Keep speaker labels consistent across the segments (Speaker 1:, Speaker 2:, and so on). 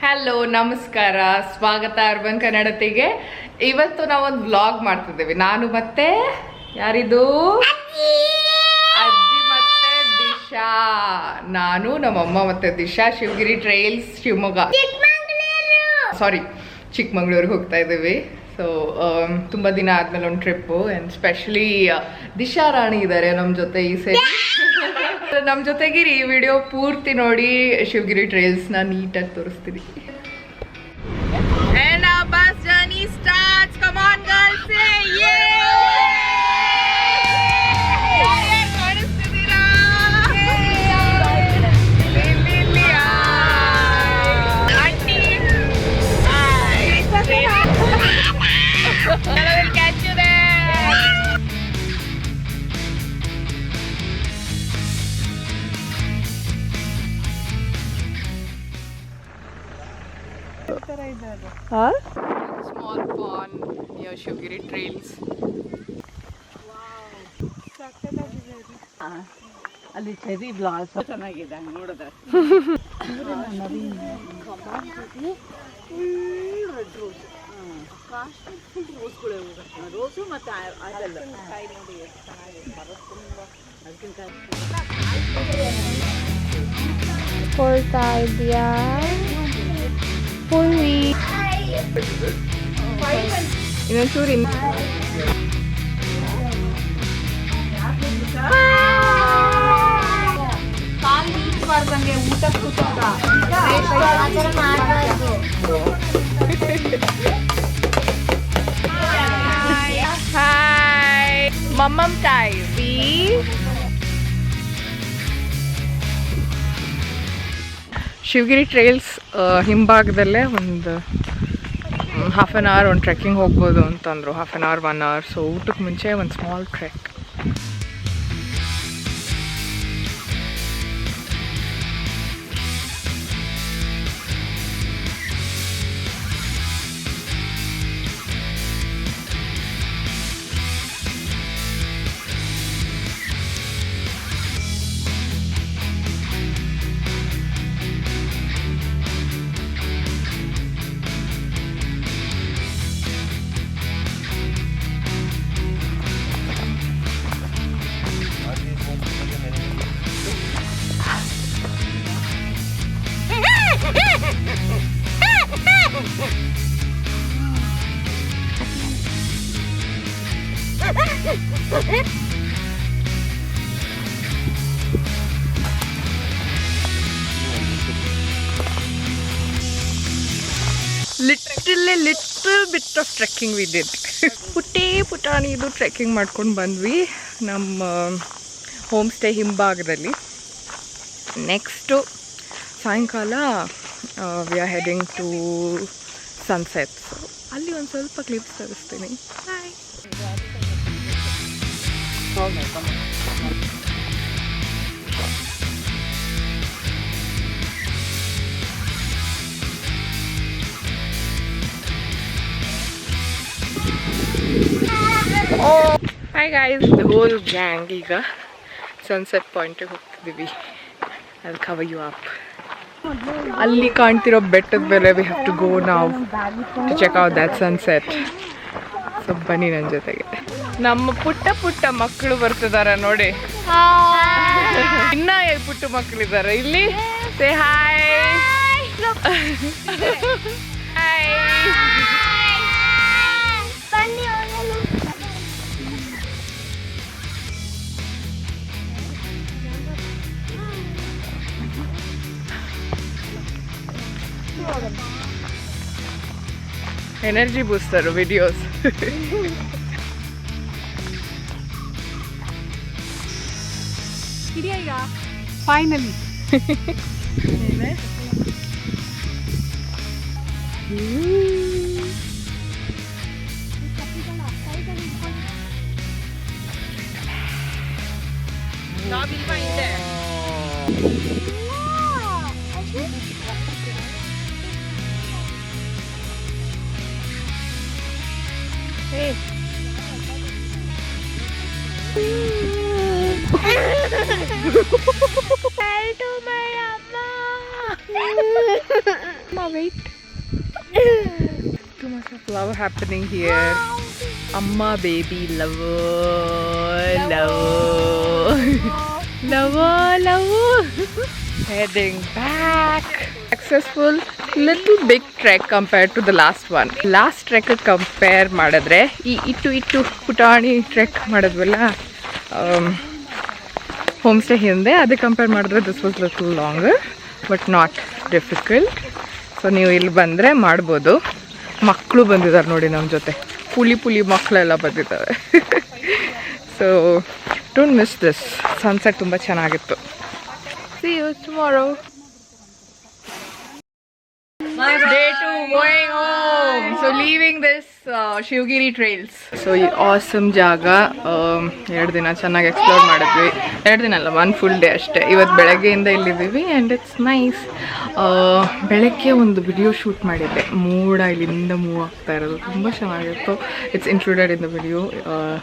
Speaker 1: Hello ನಮಸ್ಕಾರ. ಸ್ವಾಗತ urban ಕನ್ನಡತಿಗೆ. ಇವತ್ತು ನಾವೊಂದು ಬ್ಲಾಗ್ ಮಾಡ್ತಿದ್ದೇವೆ. ನಾನು ಮತ್ತೆ ಯಾರಿದು? ಅಜ್ಜಿ! ಮತ್ತೆ ದಿಶಾ. ನಾನು ನಮ್ಮಮ್ಮ ಮತ್ತೆ ದಿಶಾ ಶಿವಗಿರಿ ಟ್ರೈಲ್ಸ್ ಶಿವಮೊಗ್ಗ. ಸಾರಿ ಚಿಕ್ಕಮಂಗ್ಳೂರಿಗೆ ಹೋಗ್ತಾ ಇದ್ದೀವಿ. ಸೊ ತುಂಬ ದಿನ ಆದಮೇಲೆ ಒಂದು trip and specially Disha Rani ಇದ್ದಾರೆ ನಮ್ಮ ಜೊತೆ ಈ ಸರಿ. ನಮ್ಮ ಜೊತೆಗಿರಿ ಈ ವಿಡಿಯೋ ಪೂರ್ತಿ ನೋಡಿ ಶಿವಗಿರಿ ನ ನೀಟಾಗಿ ತೋರಿಸ್ತೀನಿ. Small pond near Shivgiri trails.
Speaker 2: ಅಲ್ಲಿ ಚೆರಿ ಬ್ಲಾಸ್ ಚೆನ್ನಾಗಿದೆ ನೋಡಿದ್ರೆ. ರೋಸು ಮತ್ತೆ ಅದೆಲ್ಲ
Speaker 3: ಕೊಳ್ತಾ ಇದೆಯಾ ಪುಳ್ಳಿ
Speaker 1: ಇನ್ನೊಂಚೂರು ಇನ್
Speaker 2: ಊಟ ಕೂತಾಗ
Speaker 1: ಹಾಯ್ ಮಮ್ಮಮ್ ತಾಯಿ ಬಿ ಶಿವಗಿರಿ ಟ್ರೈಲ್ಸ್ ಹಿಂಭಾಗದಲ್ಲೇ ಒಂದು ಹಾಫ್ ಆನ್ ಅವರ್ ಒಂದು ಟ್ರೆಕ್ಕಿಂಗ್ ಹೋಗ್ಬೋದು ಅಂತಂದರು. Half an hour one hour so ಊಟಕ್ಕೆ ಮುಂಚೆ ಒಂದು small trek little little bit of trekking did ಪುಟ್ಟಿ ಪುಟಾಣಿ ಇದು ಟ್ರೆಕ್ಕಿಂಗ್ ಮಾಡ್ಕೊಂಡು ಬಂದ್ವಿ ನಮ್ಮ ಹೋಮ್ ಸ್ಟೇ ಹಿಂಭಾಗದಲ್ಲಿ. ನೆಕ್ಸ್ಟು ಸಾಯಂಕಾಲ we are heading to sunset ಅಲ್ಲಿ ಒಂದು ಸ್ವಲ್ಪ clips ತರಿಸ್ತೀನಿ. Bye hi guys the whole gang ಈಗ ಸನ್ಸೆಟ್ ಪಾಯಿಂಟಿಗೆ ಹೋಗ್ತಿದ್ದೀವಿ ಅಲ್ಲಿ ಕವರ್ ಯು ಅಪ್ ಅಲ್ಲಿ ಕಾಣ್ತಿರೋ ಬೆಟ್ಟದ ಮೇಲೆ ವಿ ಹ್ಯಾವ್ ಟು ಗೋ ನಾವು to check out that sunset so ಬನ್ನಿ ನನ್ನ ಜೊತೆಗೆ. ನಮ್ಮ ಪುಟ್ಟ ಪುಟ್ಟ ಮಕ್ಕಳು ಬರ್ತಿದಾರ ನೋಡಿ. ಇನ್ನ ಪುಟ್ಟ ಮಕ್ಕಳಿದ್ದಾರೆ ಇಲ್ಲಿ say hi energy booster videos
Speaker 3: finally. Hey.
Speaker 1: wait. Too much of love happening here. Amma baby love. Love. Love. Love. Heading back. Successful, little big trek compared to the last one. Last trek compare ಮಾಡಿದ್ರೆ ಈ ಇಟ್ಟು ಇಟ್ಟು ಪುಟಾಣಿ trek ಮಾಡಿದ್ವಲ್ಲ home stay ಹಿಂದೆ Compare compare ಮಾಡಿದ್ರೆ this was little longer but not difficult so ನೀವು ಇಲ್ಲಿ ಬಂದರೆ ಮಾಡ್ಬೋದು. ಮಕ್ಕಳು ಬಂದಿದ್ದಾರೆ ನೋಡಿ ನಮ್ಮ ಜೊತೆ. ಪುಲಿ ಪುಲಿ ಮಕ್ಕಳೆಲ್ಲ ಬಂದಿದ್ದಾವೆ so don't miss this sunset ತುಂಬ ಚೆನ್ನಾಗಿತ್ತು. See you tomorrow day to going home So leaving this. Uh, trails so ಈ ಆಸಮ್ ಜಾಗ ಎರಡು ದಿನ ಚೆನ್ನಾಗಿ ಎಕ್ಸ್ಪ್ಲೋರ್ ಮಾಡಿದ್ವಿ. ಎರಡು ದಿನ ಅಲ್ಲ ಒನ್ ಫುಲ್ ಡೇ ಅಷ್ಟೇ. ಇವತ್ತು ಬೆಳಗ್ಗೆಯಿಂದ ಇಲ್ಲಿದ್ದೀವಿ ಆ್ಯಂಡ್ ಇಟ್ಸ್ ನೈಸ್ ಬೆಳಗ್ಗೆ ಒಂದು ವಿಡಿಯೋ ಶೂಟ್ ಮಾಡಿದ್ದೆ. ಮೂಡ ಇಲ್ಲಿಂದ ಮೂವ್ ಆಗ್ತಾ ಇರೋದು. ತುಂಬ ಚೆನ್ನಾಗಿತ್ತು. It's included in the video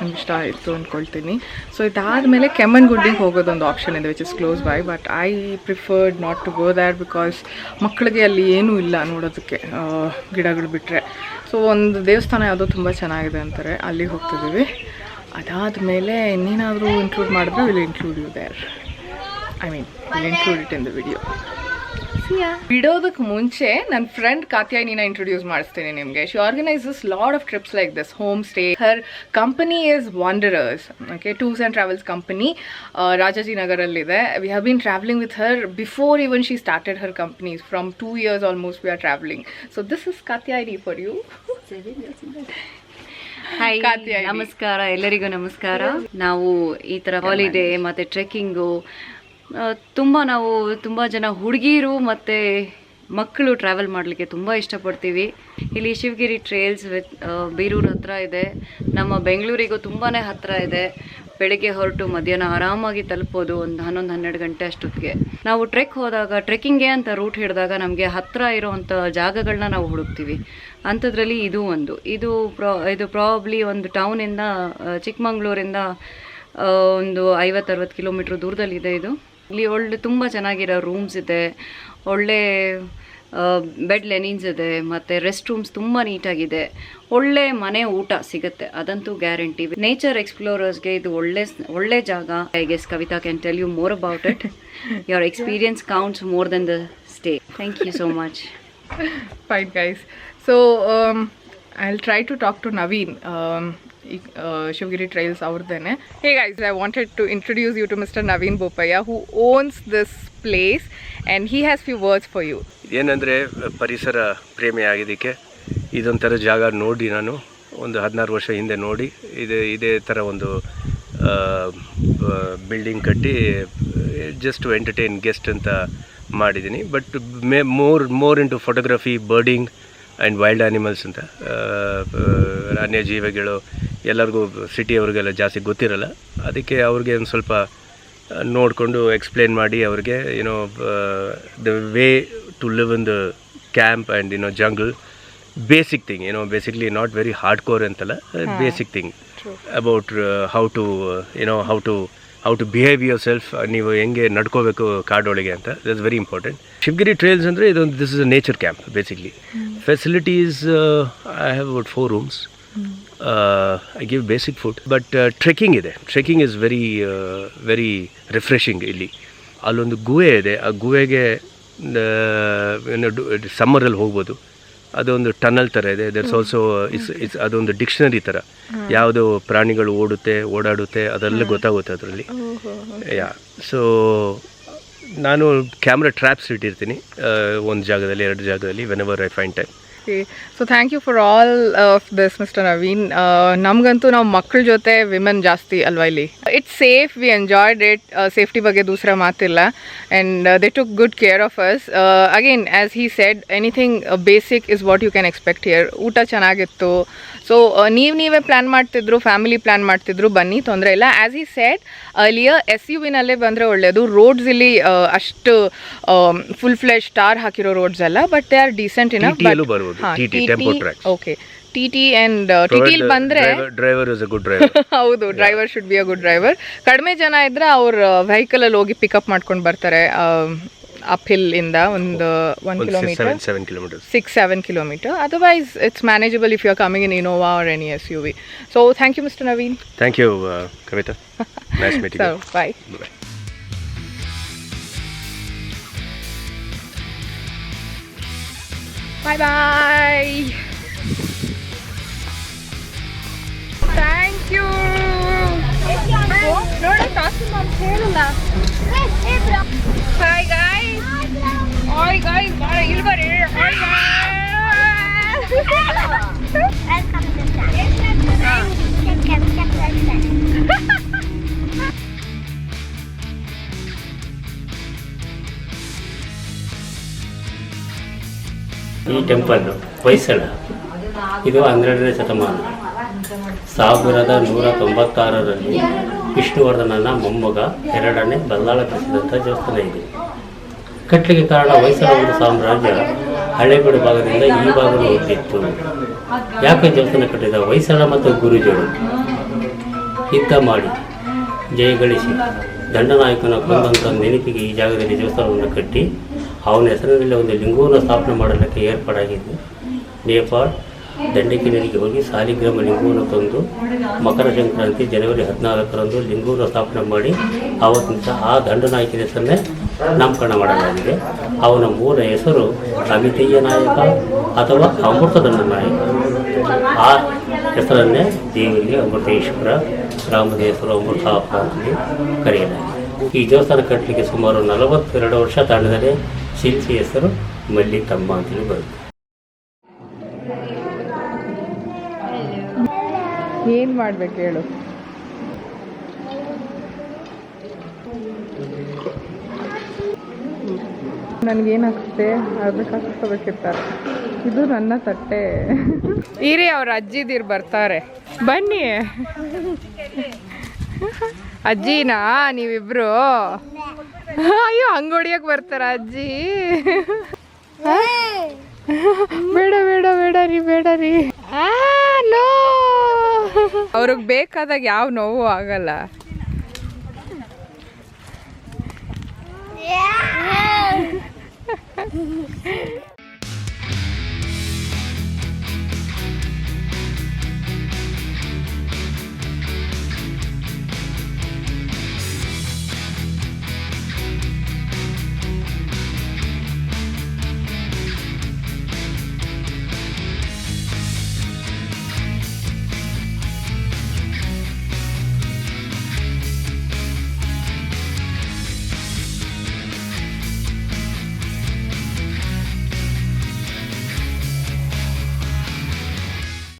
Speaker 1: ನಂಗೆ ಇಷ್ಟ ಆಯಿತು ಅಂದ್ಕೊಳ್ತೀನಿ ಸೊ ಇದಾದಮೇಲೆ ಕೆಮ್ಮನ್ಗುಡ್ಡಿಗೆ ಹೋಗೋದೊಂದು ಆಪ್ಷನ್ ಇದೆ which is close by but I preferred not to go that because ಮಕ್ಕಳಿಗೆ ಅಲ್ಲಿ ಏನೂ ಇಲ್ಲ ನೋಡೋದಕ್ಕೆ. ಗಿಡಗಳು ಬಿಟ್ಟರೆ ಸೊ, ಒಂದು ದೇವಸ್ಥಾನ ಯಾವುದೋ ತುಂಬ ಚೆನ್ನಾಗಿದೆ ಅಂತಾರೆ. ಅಲ್ಲಿಗೆ ಹೋಗ್ತಿದ್ದೀವಿ. ಅದಾದ ಮೇಲೆ ಇನ್ನೇನಾದರೂ ಇನ್ಕ್ಲೂಡ್ ಮಾಡಿದ್ರೆ will include you there I mean will include it in the video ಬಿಡೋದಕ್ಕೆ ಮುಂಚೆ ನನ್ನ ಫ್ರೆಂಡ್ ಕಾತ್ಯಾಯಿನಿನ ಇಂಟ್ರೊಡ್ಯೂಸ್ ಮಾಡಿಸ್ತೀನಿ ನಿಮಗೆ. She organises lot of trips like this home stay her company is Wanderers okay tours and travels company ರಾಜಾಜಿನಗರಲ್ಲಿದೆ we have been travelling with her before even she started her companies from two years almost we are travelling so this is Katyayini for you
Speaker 3: hi. ನಮಸ್ಕಾರ ಎಲ್ಲರಿಗೂ ನಮಸ್ಕಾರ. ನಾವು ಈ ತರ holiday ಮತ್ತೆ trekking ತುಂಬ ನಾವು ತುಂಬ ಜನ ಹುಡುಗಿರು ಮತ್ತು ಮಕ್ಕಳು ಟ್ರಾವೆಲ್ ಮಾಡಲಿಕ್ಕೆ ತುಂಬ ಇಷ್ಟಪಡ್ತೀವಿ. ಇಲ್ಲಿ ಶಿವಗಿರಿ ಟ್ರೇಲ್ಸ್ ಬೀರೂರು ಹತ್ರ ಇದೆ. ನಮ್ಮ ಬೆಂಗಳೂರಿಗೂ ತುಂಬಾ ಹತ್ರ ಇದೆ. ಬೆಳಿಗ್ಗೆ ಹೊರಟು ಮಧ್ಯಾಹ್ನ ಆರಾಮಾಗಿ ತಲುಪೋದು ಒಂದು ಹನ್ನೊಂದು ಹನ್ನೆರಡು ಗಂಟೆ ಅಷ್ಟೊತ್ತಿಗೆ. ನಾವು ಟ್ರೆಕ್ ಹೋದಾಗ ಟ್ರೆಕ್ಕಿಂಗ್ಗೆ ಅಂತ ರೂಟ್ ಹಿಡಿದಾಗ ನಮಗೆ ಹತ್ತಿರ ಇರೋವಂಥ ಜಾಗಗಳನ್ನ ನಾವು ಹುಡುಕ್ತೀವಿ. ಅಂಥದ್ರಲ್ಲಿ ಇದು ಒಂದು. ಇದು ಪ್ರಾ, ಇದು ಪ್ರಾಬ್ಲಿ ಒಂದು ಟೌನಿಂದ ಚಿಕ್ಕಮಂಗ್ಳೂರಿಂದ ಒಂದು ಐವತ್ತರವತ್ತು ಕಿಲೋಮೀಟ್ರ್ ದೂರದಲ್ಲಿದೆ ಇದು. ಇಲ್ಲಿ ಒಳ್ಳೆ ತುಂಬ ಚೆನ್ನಾಗಿರೋ ರೂಮ್ಸ್ ಇದೆ. ಒಳ್ಳೆ ಬೆಡ್ ಲೆನಿನ್ಸ್ ಇದೆ, ಮತ್ತು ರೆಸ್ಟ್ ರೂಮ್ಸ್ ತುಂಬ ನೀಟಾಗಿದೆ. ಒಳ್ಳೆ ಮನೆ ಊಟ ಸಿಗುತ್ತೆ, ಅದಂತೂ ಗ್ಯಾರಂಟಿ ನೇಚರ್ ಎಕ್ಸ್ಪ್ಲೋರರ್ಸ್ಗೆ ಇದು ಒಳ್ಳೆ ಒಳ್ಳೆ ಜಾಗ. I guess Kavita can tell you more about it your experience counts more than the stay thank you so much
Speaker 1: fine guys so I try to talk to Naveen. ಈ- Shivagiri trails ಅವ್ರದ್ದೇ hey guys I wanted to introduce you to mister Naveen Bopaiah who owns this place and and has few words for you
Speaker 4: ಏನಂದರೆ ಪರಿಸರ ಪ್ರೇಮಿ ಆಗಿದ್ದಕ್ಕೆ. ಇದೊಂಥರ ಜಾಗ ನೋಡಿ ನಾನು. ಒಂದು ಹದಿನಾರು ವರ್ಷ ಹಿಂದೆ ನೋಡಿ. ಇದೇ ಇದೇ ಥರ ಒಂದು ಬಿಲ್ಡಿಂಗ್ ಕಟ್ಟಿ ಜಸ್ಟ್ ಎಂಟರ್ಟೈನ್ ಗೆಸ್ಟ್ ಅಂತ ಮಾಡಿದ್ದೀನಿ. But may more more into photography birding and wild animals ಅಂತ. ಅನ್ಯಜೀವಿಗಳು ಎಲ್ಲರಿಗೂ ಸಿಟಿಯವ್ರಿಗೆಲ್ಲ ಜಾಸ್ತಿ ಗೊತ್ತಿರಲ್ಲ. ಅದಕ್ಕೆ ಅವ್ರಿಗೆ ಒಂದು ಸ್ವಲ್ಪ ನೋಡಿಕೊಂಡು ಎಕ್ಸ್ಪ್ಲೇನ್ ಮಾಡಿ ಅವ್ರಿಗೆ ಏನೋ the way to live in the camp and you know jungle basic thing ಏನೋ basically not very hard core ಅಂತಲ್ಲ basic thing about how to ಏನೋ how to how to behave yourself ನೀವು ಹೆಂಗೆ ನಡ್ಕೋಬೇಕು ಕಾಡೊಳಗೆ ಅಂತ. That's very important Shivagiri trails ಅಂದರೆ ಇದೊಂದು this is a nature camp basically facilities I have about four rooms I give basic food but trekking ಇದೆ. Trekking is very very refreshing ಇಲ್ಲಿ. ಅಲ್ಲೊಂದು ಗುಹೆ ಇದೆ. ಆ ಗುಹೆಗೆ ಸಮ್ಮರಲ್ಲಿ ಹೋಗ್ಬೋದು. ಅದೊಂದು ಟನಲ್ ಥರ ಇದೆ. ದಟ್ಸ್ ಆಲ್ಸೋ ಇಟ್ಸ್ ಇಟ್ಸ್ ಅದೊಂದು ಡಿಕ್ಷನರಿ ಥರ ಯಾವುದು ಪ್ರಾಣಿಗಳು ಓಡುತ್ತೆ ಓಡಾಡುತ್ತೆ ಅದೆಲ್ಲ ಗೊತ್ತಾಗುತ್ತೆ ಅದರಲ್ಲಿ. ಯಾ ಸೊ ನಾನು ಕ್ಯಾಮ್ರಾ ಟ್ರ್ಯಾಪ್ಸ್ ಇಟ್ಟಿರ್ತೀನಿ. ಒಂದು ಜಾಗದಲ್ಲಿ ಎರಡು ಜಾಗದಲ್ಲಿ whenever I find time
Speaker 1: Okay. So thank you for all of this, Mr. Naveen ನಮಗಂತೂ ನಾವು ಮಕ್ಕಳ ಜೊತೆ ವಿಮೆನ್ ಜಾಸ್ತಿ ಅಲ್ವಾ ಇಲ್ಲಿ? It's safe we enjoyed it safety ಬಗ್ಗೆ ದೂಸರ ಮಾತಿಲ್ಲ. And they took good care of us again as he said anything basic is what you can expect here ಊಟ ಚೆನ್ನಾಗಿತ್ತು. ಸೊ ನೀವು ನೀವೇ ಪ್ಲ್ಯಾನ್ ಮಾಡ್ತಿದ್ರು ಫ್ಯಾಮಿಲಿ ಪ್ಲ್ಯಾನ್ ಮಾಡ್ತಿದ್ರು ಬನ್ನಿ ತೊಂದರೆ ಇಲ್ಲ. ಆ್ಯಸ್ ಈ ಸೆಡ್ ಅಲ್ಲಿಯ ಎಸ್ ಯು ವಿನಲ್ಲೇ ಬಂದರೆ ಒಳ್ಳೆಯದು ರೋಡ್ಸ್ ಇಲ್ಲಿ ಆ, ಅಷ್ಟು ಫುಲ್ ಫ್ಲೆಶ್ ಸ್ಟಾರ್ ಹಾಕಿರೋ ರೋಡ್ಸ್ ಅಲ್ಲ but they are decent enough okay T T T till ಬಂದರೆ
Speaker 4: driver is a good driver
Speaker 1: ಹೌದು driver should be a good driver ಕಡಿಮೆ ಜನ ಇದ್ರೆ ಅವ್ರ ವೆಹಿಕಲಲ್ಲಿ ಹೋಗಿ ಪಿಕಪ್ ಮಾಡ್ಕೊಂಡು ಬರ್ತಾರೆ. ಅಪ್ ಹಿಲ್ ಇಂದ ಒಂದು one kilometre six seven kilometre otherwise it's manageable if you are coming in Innova or any S U V so thank you mister Naveen
Speaker 4: thank you Kavita
Speaker 1: bye Bye bye. Thank you. Hi guys. Hi guys. Hi guys. Welcome to the
Speaker 5: ಈ temple Hoysala. ಇದು ಹನ್ನೆರಡನೇ ಶತಮಾನ. ಸಾವಿರದ ನೂರ ತೊಂಬತ್ತಾರರಲ್ಲಿ ವಿಷ್ಣುವರ್ಧನನ ಮೊಮ್ಮಗ ಎರಡನೇ ಬಲ್ಲಾಳ ಕಟ್ಟಿಸಿದಂಥ ದೇವಸ್ಥಾನ ಇದೆ. ಕಟ್ಟಲಿಕ್ಕೆ ಕಾರಣ ಹೊಯ್ಸಳ ಸಾಮ್ರಾಜ್ಯ ಹಳೆಬೀಡು ಭಾಗದಿಂದ ಈ ಭಾಗವನ್ನು ಹೊತ್ತಿತ್ತು ಯಾಕೆ ದೇವಸ್ಥಾನ ಕಟ್ಟಿದ? ಹೊಯ್ಸಳ ಮತ್ತು ಗುರುಜರು. ಯುದ್ಧ ಮಾಡಿ. ಜಯಗಳಿಸಿ ದಂಡನಾಯಕನ ಕೊಂದಂಥ ನೆನಪಿಗೆ ಈ ಜಾಗದಲ್ಲಿ ದೇವಸ್ಥಾನವನ್ನು ಕಟ್ಟಿ ಅವನ ಹೆಸರಿನಲ್ಲಿ ಒಂದು ಲಿಂಗವನ್ನು ಸ್ಥಾಪನೆ ಮಾಡಲಿಕ್ಕೆ ಏರ್ಪಾಡಾಗಿದ್ದು, ನೇಪಾಳ ದಂಡಿಕಿನರಿಗೆ ಹೋಗಿ ಸಾಲಿಗ್ರಾಮ ಲಿಂಗವನ್ನು ತಂದು ಮಕರ ಸಂಕ್ರಾಂತಿ ಜನವರಿ ಹದಿನಾಲ್ಕರಂದು ಲಿಂಗವನ್ನು ಸ್ಥಾಪನೆ ಮಾಡಿ ಅವತ್ತಿಂದ ಆ ದಂಡನಾಯಕನ ಹೆಸರನ್ನೇ ನಾಮಕರಣ ಮಾಡಲಾಗಿದೆ. ಅವನ ಮೂಲ ಹೆಸರು ಅಮಿತಯ್ಯ ನಾಯಕ ಅಥವಾ ಅಮೃತ ದಂಡನಾಯಕ ಆ ಹೆಸರನ್ನೇ ದೇವರಿಗೆ ಅಮೃತೇಶ್ವರ ಗ್ರಾಮದ ಹೆಸರು ಅಮೃತಾಪ ಅಂತೇಳಿ ಕರೆಯಲಾಗಿದೆ. ಈ ದೇವಸ್ಥಾನ ಕಟ್ಟಲಿಕ್ಕೆ ಸುಮಾರು ನಲವತ್ತೆರಡು ವರ್ಷ ತಾಂಡದರೆ ಶಿಲ್ಪಿ ಹೆಸರು ಮಲ್ಲಿಕಮ್ಮ ಅಂತಲೂ ಬರುತ್ತೆ.
Speaker 1: ಏನು ಮಾಡ್ಬೇಕು ಹೇಳು? ನನ್ಗೇನಾಗುತ್ತೆ? ಅದಕ್ಕೆ ಇದು ನನ್ನ ತಟ್ಟೆ. ಇರಿ, ಅವ್ರ ಅಜ್ಜಿದಿರು ಬರ್ತಾರೆ. ಬನ್ನಿ. ಅಜ್ಜಿನಾ, ನೀವಿಬ್ರು? ಅಯ್ಯೋ ಅಂಗೋಡಿಯಾಗ ಬರ್ತಾರ ಅಜ್ಜಿ. ಬೇಡ ಬೇಡ ಬೇಡ ರೀ ಬೇಡ ರೀ. ಅವ್ರಿಗೆ ಬೇಕಾದಾಗ ಯಾವ ನೋವು ಆಗಲ್ಲ.